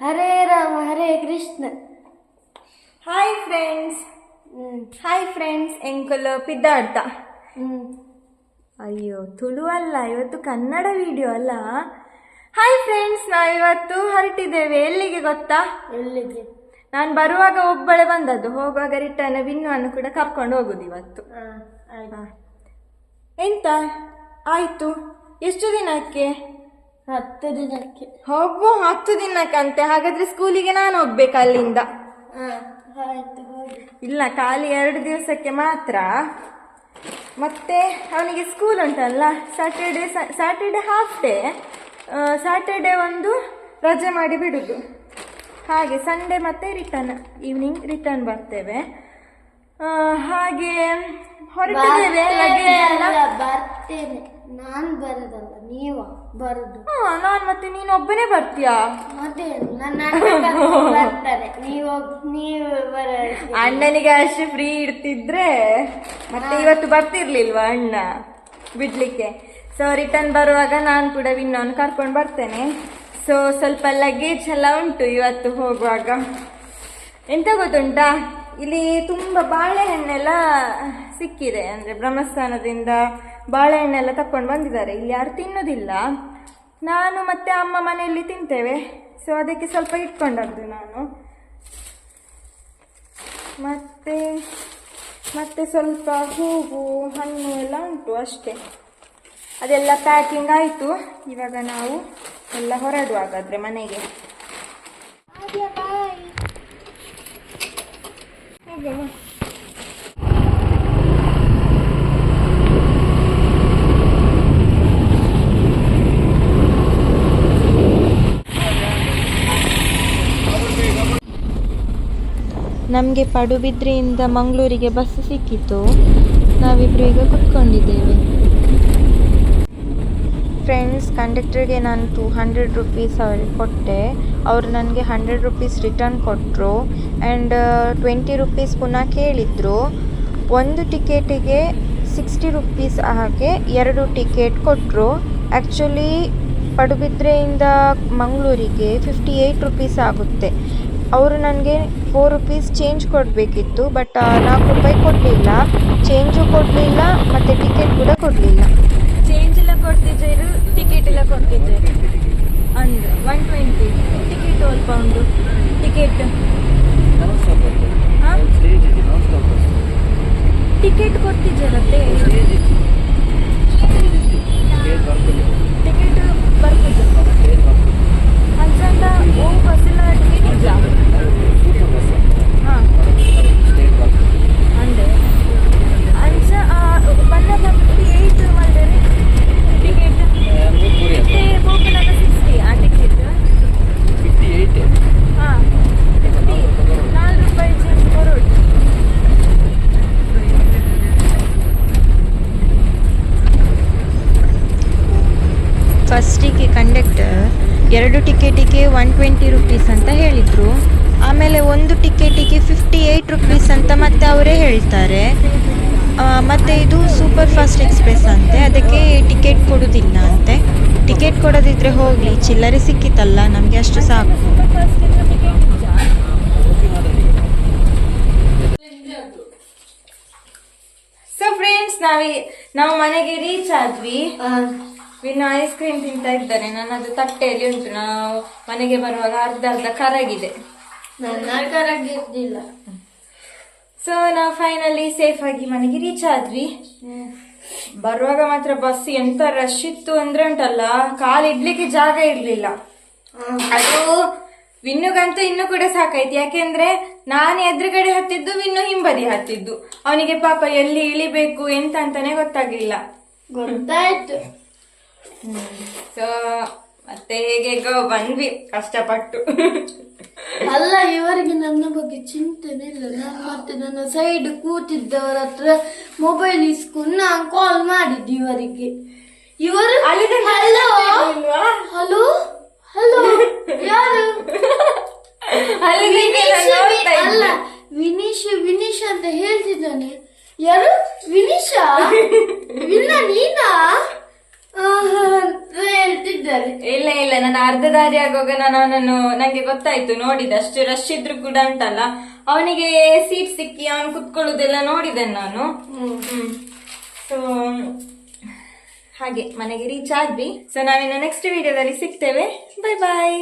Hare Rama Hare Krishna. Hi friends hi friends ಎಂಕಲ್ ಪಿದ್ದಾಡ್ತ ಹ್ಮ್. ಅಯ್ಯೋ ತುಳು ಅಲ್ಲ ಇವತ್ತು ಕನ್ನಡ ವಿಡಿಯೋ ಅಲ್ಲ? ಹಾಯ್ ಫ್ರೆಂಡ್ಸ್ ನಾವಿವತ್ತು ಹೊರಟಿದ್ದೇವೆ. ಎಲ್ಲಿಗೆ ಗೊತ್ತಾ? ಎಲ್ಲಿಗೆ? ನಾನು ಬರುವಾಗ ಒಬ್ಬಳೆ ಬಂದದ್ದು. ಹೋಗುವಾಗ ರಿಟರ್ನ್ ಬಿನ್ನುವನ್ನು ಕೂಡ ಕರ್ಕೊಂಡು ಹೋಗುದು ಇವತ್ತು. ಎಂತ? ಆಯ್ತು. ಎಷ್ಟು ದಿನಕ್ಕೆ? ಹತ್ತು ದಿನಕ್ಕೆ. ಹೋಗು ಹತ್ತು ದಿನಕ್ಕಂತೆ. ಹಾಗಾದ್ರೆ ಸ್ಕೂಲಿಗೆ ನಾನು ಹೋಗ್ಬೇಕು ಅಲ್ಲಿಂದ. ಹಾ ಆಯ್ತು ಹೋಗಿ. ಇಲ್ಲ ಖಾಲಿ ಎರಡು ದಿವಸಕ್ಕೆ ಮಾತ್ರ. ಮತ್ತೆ ಅವನಿಗೆ ಸ್ಕೂಲ್ ಉಂಟಲ್ಲ Saturday Saturday half day Saturday ಒಂದು ರಜೆ ಮಾಡಿ ಬಿಡುದು. ಹಾಗೆ ಸಂಡೇ ಮತ್ತೆ ರಿಟರ್ನ್ ಈವ್ನಿಂಗ್ ರಿಟರ್ನ್ ಬರ್ತೇವೆ. ಹಾಗೆ ಹೊರಟಿದ್ದೇವೆ ಬರ್ತೇನೆ. ನಾನು ಬರೋದಲ್ಲ ನೀವ? ಬರುದು. ಹಾ ನಾನು ಮತ್ತೆ ನೀನು ಒಬ್ಬನೇ ಬರ್ತೀಯಾ? ಮತ್ತೆ ನನ್ನ ಅಣ್ಣ ಬರ್ತಾರೆ. ನೀವು ನೀವು ಬರ ಅಣ್ಣನಿಗೆ ಅಷ್ಟು ಫ್ರೀ ಇಡ್ತಿದ್ರೆ ಮತ್ತೆ ಇವತ್ತು ಬರ್ತಿರ್ಲಿಲ್ವಾ ಅಣ್ಣ ಬಿಡ್ಲಿಕ್ಕೆ? ಸೊ ರಿಟರ್ನ್ ಬರುವಾಗ ನಾನು ಕೂಡ ವಿನ್ನೋನ್ ಕರ್ಕೊಂಡು ಬರ್ತೇನೆ. ಸೊ ಸ್ವಲ್ಪ ಲಗೇಜ್ ಎಲ್ಲ ಉಂಟು ಇವತ್ತು ಹೋಗುವಾಗ. ಎಂತ ಗೊತ್ತುಂಟಾ? ಇಲ್ಲಿ ತುಂಬ ಬಾಳೆಹಣ್ಣೆಲ್ಲ ಸಿಕ್ಕಿದೆ. ಅಂದರೆ ಬ್ರಹ್ಮಸ್ಥಾನದಿಂದ ಬಾಳೆಹಣ್ಣೆಲ್ಲ ತಕ್ಕೊಂಡು ಬಂದಿದ್ದಾರೆ. ಇಲ್ಲಿ ಯಾರು ತಿನ್ನೋದಿಲ್ಲ. ನಾನು ಮತ್ತೆ ಅಮ್ಮ ಮನೆಯಲ್ಲಿ ತಿಂತೇವೆ. ಸೊ ಅದಕ್ಕೆ ಸ್ವಲ್ಪ ಇಟ್ಕೊಂಡದ್ದು ನಾನು. ಮತ್ತೆ ಮತ್ತೆ ಸ್ವಲ್ಪ ಹೂವು, ಹಣ್ಣು ಎಲ್ಲ ಉಂಟು ಅಷ್ಟೇ. ಅದೆಲ್ಲ ಪ್ಯಾಕಿಂಗ್ ಆಯಿತು. ಇವಾಗ ನಾವು ಎಲ್ಲ ಹೊರಡುವಾಗಾದರೆ ಮನೆಗೆ. ನಮಗೆ ಪಡುಬಿದ್ರಿಯಿಂದ ಮಂಗಳೂರಿಗೆ ಬಸ್ ಸಿಕ್ಕಿತು. ನಾವಿಬ್ಬರು ಈಗ ಕುತ್ಕೊಂಡಿದ್ದೇವೆ. ಫ್ರೆಂಡ್ಸ್ ಕಂಡಕ್ಟರ್ಗೆ ನಾನು ಟೂ ಹಂಡ್ರೆಡ್ ರುಪೀಸ್ ಅವ್ರಿಗೆ ಕೊಟ್ಟೆ. ಅವರು ನನಗೆ ಹಂಡ್ರೆಡ್ ರುಪೀಸ್ ರಿಟರ್ನ್ ಕೊಟ್ಟರು ಆ್ಯಂಡ್ ಟ್ವೆಂಟಿ ರುಪೀಸ್ ಪುನಃ ಕೇಳಿದರು. ಒಂದು ಟಿಕೆಟಿಗೆ ಸಿಕ್ಸ್ಟಿ ರುಪೀಸ್ ಹಾಗೆ ಎರಡು ಟಿಕೆಟ್ ಕೊಟ್ಟರು ಆ್ಯಕ್ಚುಲಿ ಪಡುಬಿದ್ರೆಯಿಂದ ಮಂಗಳೂರಿಗೆ ಫಿಫ್ಟಿ ಏಯ್ಟ್ ರುಪೀಸ್ ಆಗುತ್ತೆ. ಅವರು ನನಗೆ ಫೋರ್ ರುಪೀಸ್ ಚೇಂಜ್ ಕೊಡಬೇಕಿತ್ತು ಬಟ್ ನಾಲ್ಕು ರೂಪಾಯಿ ಕೊಡಲಿಲ್ಲ. ಚೇಂಜು ಕೊಡಲಿಲ್ಲ, ಮತ್ತು ಟಿಕೆಟ್ ಕೂಡ ಕೊಡಲಿಲ್ಲ. ಚೇಂಜ್ ಎಲ್ಲ ಕೊಡ್ತಿದ್ರು ಟಿಕೆಟ್ ಎಲ್ಲ ಕೊಡ್ತಿದ್ರು? ಅಂದ್ರೆ ಒನ್ ಟ್ವೆಂಟಿ ಟಿಕೆಟ್ ಸ್ವಲ್ಪ ಉಂಟು ಟಿಕೆಟ್ ಟಿಕೆಟ್ ಕೊಡ್ತಿದ್ರತ್ತೆ ಟಿಕೆಟ್ ಬರ್ತಿದ್ರು ಅಲ್ಸಂದ ಓ ಬಸ್ಸಿನ ಟಿಕೆಟ್ ಇಲ್ಲ ಹಾಂ ಅಂದ್ರೆ ಅಂಚ ಬನ್ನದ ಫಿಫ್ಟಿ ಏಯ್ಟ್ ಮಾಡಿದರೆ ಟಿಕೆಟ್ ಮತ್ತೆ ಗೋಕುಲದ ಸಿಕ್ಸ್ಟಿ ಆ ಟಿಕೆಟ್ ಹಾಂ ಫಿಫ್ಟಿ ನಾಲ್ಕು ರೂಪಾಯಿ ಚೇಂಜ್ ಕೊರೋಡು ಫಸ್ಟಿಗೆ ಕಂಡಕ್ಟರ್ ಎರಡು ಟಿಕೆಟಿಗೆ ಒನ್ ಟ್ವೆಂಟಿ ರುಪೀಸ್ ಅಂತ ಹೇಳಿದರು. ಆಮೇಲೆ ಒಂದು ಟಿಕೆಟಿಗೆ ಫಿಫ್ಟಿ ಏಯ್ಟ್ ರುಪೀಸ್ ಅಂತ ಮತ್ತೆ ಅವರೇ ಹೇಳ್ತಾರೆ. ಮತ್ತು ಇದು ಸೂಪರ್ ಫಾಸ್ಟ್ ಎಕ್ಸ್ಪ್ರೆಸ್ ಅಂತೆ. ಅದಕ್ಕೆ ಟಿಕೆಟ್ ಕೊಡೋದಿಲ್ಲ ಅಂತೆ. ಟಿಕೆಟ್ ಕೊಡೋದಿದ್ರೆ ಹೋಗಲಿ, ಚಿಲ್ಲರೆ ಸಿಕ್ಕಿತಲ್ಲ, ನಮಗೆ ಅಷ್ಟು ಸಾಕು. ಸೊ ಫ್ರೆಂಡ್ಸ್ ನಾವು ನಾವು ಮನೆಗೆ ರೀಚ್ ಆದ್ವಿ. ವಿನ್ನು ಐಸ್ ಕ್ರೀಮ್ ತಿಂತಾ ಇದ್ದಾರೆ. ನನ್ನದು ತಟ್ಟೆಯಲ್ಲಿ ಉಂಟು. ನಾವು ಮನೆಗೆ ಬರುವಾಗ ಅರ್ಧ ಅರ್ಧ ಕರಗಿದೆ. ನನ್ನ ಕರಗಿರ್ಲಿಲ್ಲ. ಸೊ ನಾವು ಫೈನಲಿ ಸೇಫ್ ಆಗಿ ಮನೆಗೆ ರೀಚ್ ಆದ್ವಿ. ಬರುವಾಗ ಮಾತ್ರ ಬಸ್ ಎಂತ ರಶ್ ಇತ್ತು ಅಂದ್ರೆ ಉಂಟಲ್ಲ ಕಾಲು ಇಡ್ಲಿಕ್ಕೆ ಜಾಗ ಇರ್ಲಿಲ್ಲ. ಅದು ವಿನ್ನುಗಂತೂ ಇನ್ನು ಕೂಡ ಸಾಕಾಯ್ತು. ಯಾಕೆಂದ್ರೆ ನಾನು ಎದುರುಗಡೆ ಹತ್ತಿದ್ದು ವಿನ್ನು ಹಿಂಬದಿ ಹತ್ತಿದ್ದು. ಅವನಿಗೆ ಪಾಪ ಎಲ್ಲಿ ಇಳಿಬೇಕು ಎಂತ ಅಂತಾನೆ ಗೊತ್ತಾಗ್ಲಿಲ್ಲ. ಗೊತ್ತಾಯ್ತು. ಸೊ ಮತ್ತೆ ಹೇಗೆ ಬಂದ್ವಿ ಕಷ್ಟಪಟ್ಟು. ಅಲ್ಲ ಇವರಿಗೆ ನನ್ನ ಬಗ್ಗೆ ಚಿಂತನೆ ಇಲ್ಲ. ನಾನು ಮತ್ತೆ ನನ್ನ ಸೈಡ್ ಕೂತಿದ್ದವರ ಹತ್ರ ಮೊಬೈಲ್ ಇಸ್ಕೊಂಡು ನಾನು ಕಾಲ್ ಮಾಡಿದ್ದು ಇವರಿಗೆ ಇವರು ಹಲೋ ಹಲೋ ಹಲೋ ಯಾರು? ಅಲ್ಲ. ವಿನೀಶ್ ವಿನೀಶ್ ಅಂತ ಹೇಳ್ತಿದ್ದಾನೆ. ಯಾರು? ವಿನೀಶ? ವಿನ್ನ ನೀನಾ? ನಾನು ಅರ್ಧ ದಾರಿ ಆಗುವಾಗ ನಾನು ಅವನನ್ನು ನಂಗೆ ಗೊತ್ತಾಯ್ತು ನೋಡಿದೆ. ಅಷ್ಟು ರಶ್ ಇದ್ರು ಕೂಡ ಉಂಟಲ್ಲ. ಅವನಿಗೆ ಸೀಟ್ ಸಿಕ್ಕಿ ಅವನು ಕುತ್ಕೊಳ್ಳೋದೆಲ್ಲ ನೋಡಿದೆ ನಾನು. ಸೊ ಹಾಗೆ ಮನೆಗೆ ರೀಚ್ ಆದ್ವಿ. ಸೊ ನಾವಿನ್ನು ನೆಕ್ಸ್ಟ್ ವಿಡಿಯೋದಲ್ಲಿ ಸಿಗ್ತೇವೆ. Bye bye